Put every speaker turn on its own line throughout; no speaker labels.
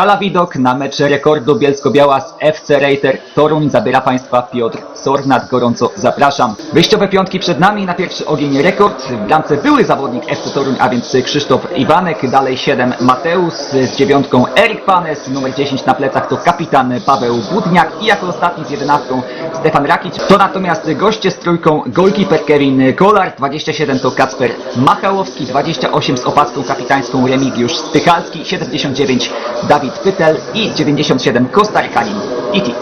Skala widok na mecz rekordu Bielsko-Biała z FC Rejter Toruń zabiera Państwa Piotr Sornat. Gorąco zapraszam. Wyjściowe piątki przed nami na pierwszy ogień rekord. W bramce były zawodnik FC Toruń, a więc Krzysztof Iwanek. Dalej 7 Mateusz z dziewiątką Erik Panes. Numer 10 na plecach to kapitan Paweł Budniak i jako ostatni z jedenastką Stefan Rakic. To natomiast goście z trójką goalkeeper Kevin Kolar. 27 to Kacper Machałowski. 28 z opaską kapitańską Remigiusz Stychalski. 79 Dawid Pytel i 97 Kostarykanin Iti.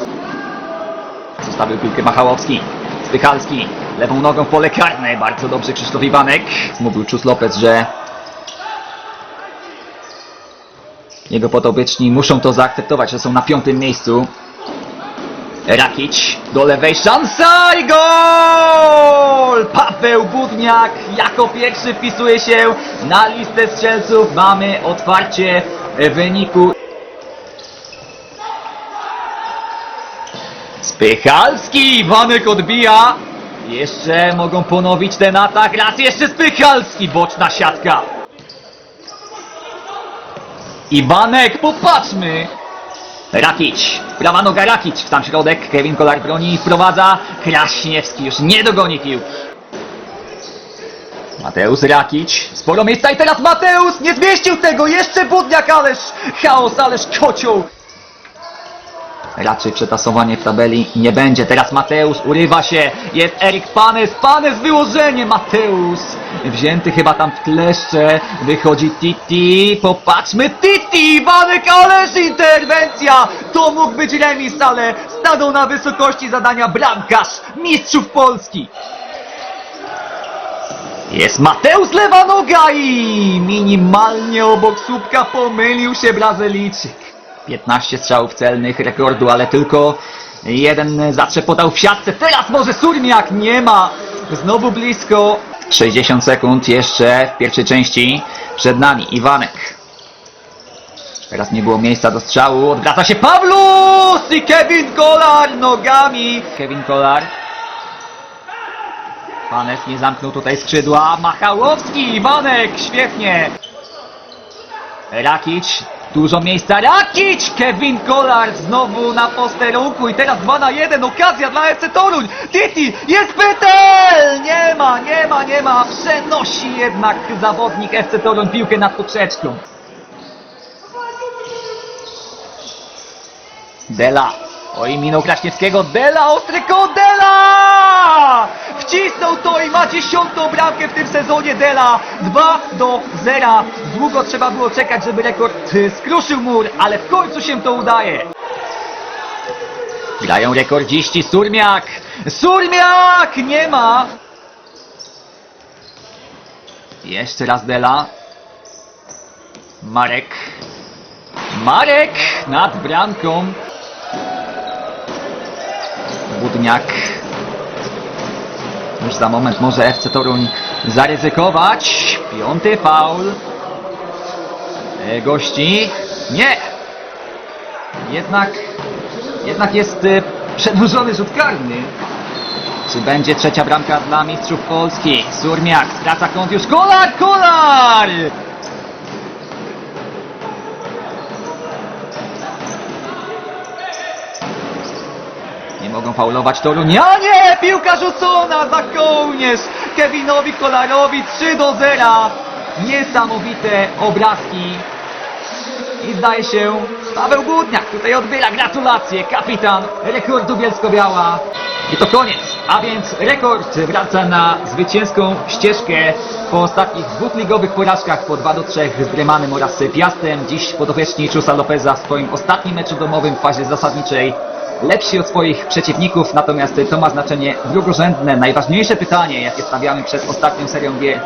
Zostawił piłkę Machałowski. Stychalski lewą nogą w pole karne. Bardzo dobrze Krzysztof Iwanek. Mówił Czus Lopez, że jego podobyczni muszą to zaakceptować, że są na piątym miejscu. Rakić do lewej szansa i gol! Paweł Budniak jako pierwszy wpisuje się na listę strzelców. Mamy otwarcie wyniku. Spychalski! Iwanek odbija. Jeszcze mogą ponowić ten atak. Raz jeszcze Spychalski! Boczna siatka. Iwanek, popatrzmy! Rakić, prawa noga Rakić, w sam środek, Kevin Kolar broni i wprowadza, Kraśniewski już nie dogoni piłki. Mateusz Rakić, sporo miejsca i teraz Mateusz nie zmieścił tego, jeszcze Budniak, ależ chaos, ależ kocioł. Raczej przetasowanie w tabeli nie będzie. Teraz Mateusz urywa się. Jest Erik Panes. Panes wyłożenie. Mateusz wzięty chyba tam w kleszcze. Wychodzi Titi. Popatrzmy. Titi! Iwanek, ależ interwencja! To mógł być remis, ale stanął na wysokości zadania bramkarz mistrzów Polski. Jest Mateusz lewa noga i minimalnie obok słupka pomylił się Brazylijczyk. 15 strzałów celnych rekordu, ale tylko jeden zatrze podał w siatce. Teraz może Surmiak nie ma. Znowu blisko. 60 sekund jeszcze w pierwszej części. Przed nami Iwanek. Teraz nie było miejsca do strzału. Odwraca się Pawlus i Kevin Kolar nogami. Kevin Kolar. Panes nie zamknął tutaj skrzydła. Machałowski, Iwanek, świetnie. Rakić, dużo miejsca. Rakić! Kevin Kolar znowu na posterunku i teraz 2 na 1. Okazja dla FC Toruń. Titi, jest Pytel! Nie ma, nie ma, nie ma. Przenosi jednak zawodnik FC Toruń piłkę nad poprzeczką. Dela. Oj, minął Kraśniewskiego. Dela, ostry Dela! Wcisnął to i ma dziesiątą bramkę w tym sezonie Dela. 2 do 0. Długo trzeba było czekać, żeby rekord y, skruszył mur, ale w końcu się to udaje. Grają rekordziści Surmiak. Surmiak! Nie ma! Jeszcze raz Dela. Marek. Marek nad bramką. Budniak. Już za moment może FC Toruń zaryzykować. Piąty faul. E, gości. Nie! Jednak, jednak jest e, przedłużony rzut karny. Czy będzie trzecia bramka dla mistrzów Polski? Surmiak skraca kąt już. Kolar! Kolar! Nie mogą faulować Torunianie! Piłka rzucona za kołnierz! Kevinowi Kolarowi 3 do 0. Niesamowite obrazki. I zdaje się, Paweł Budniak tutaj odbiera gratulacje. Kapitan rekordu Bielsko-Biała. I to koniec. A więc rekord wraca na zwycięską ścieżkę po ostatnich dwóch ligowych porażkach po 2 do 3 z Bremanem oraz Piastem. Dziś podopieczni Czusa Lopeza w swoim ostatnim meczu domowym w fazie zasadniczej lepsi od swoich przeciwników, natomiast to ma znaczenie drugorzędne. Najważniejsze pytanie, jakie stawiamy przed ostatnią serią gier,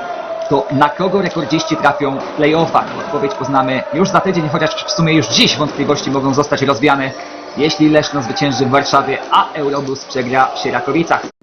to na kogo rekordziści trafią w playoffach? Odpowiedź poznamy już za tydzień, chociaż w sumie już dziś wątpliwości mogą zostać rozwiane, jeśli Leszno zwycięży w Warszawie, a Eurobus przegra w Sierakowicach.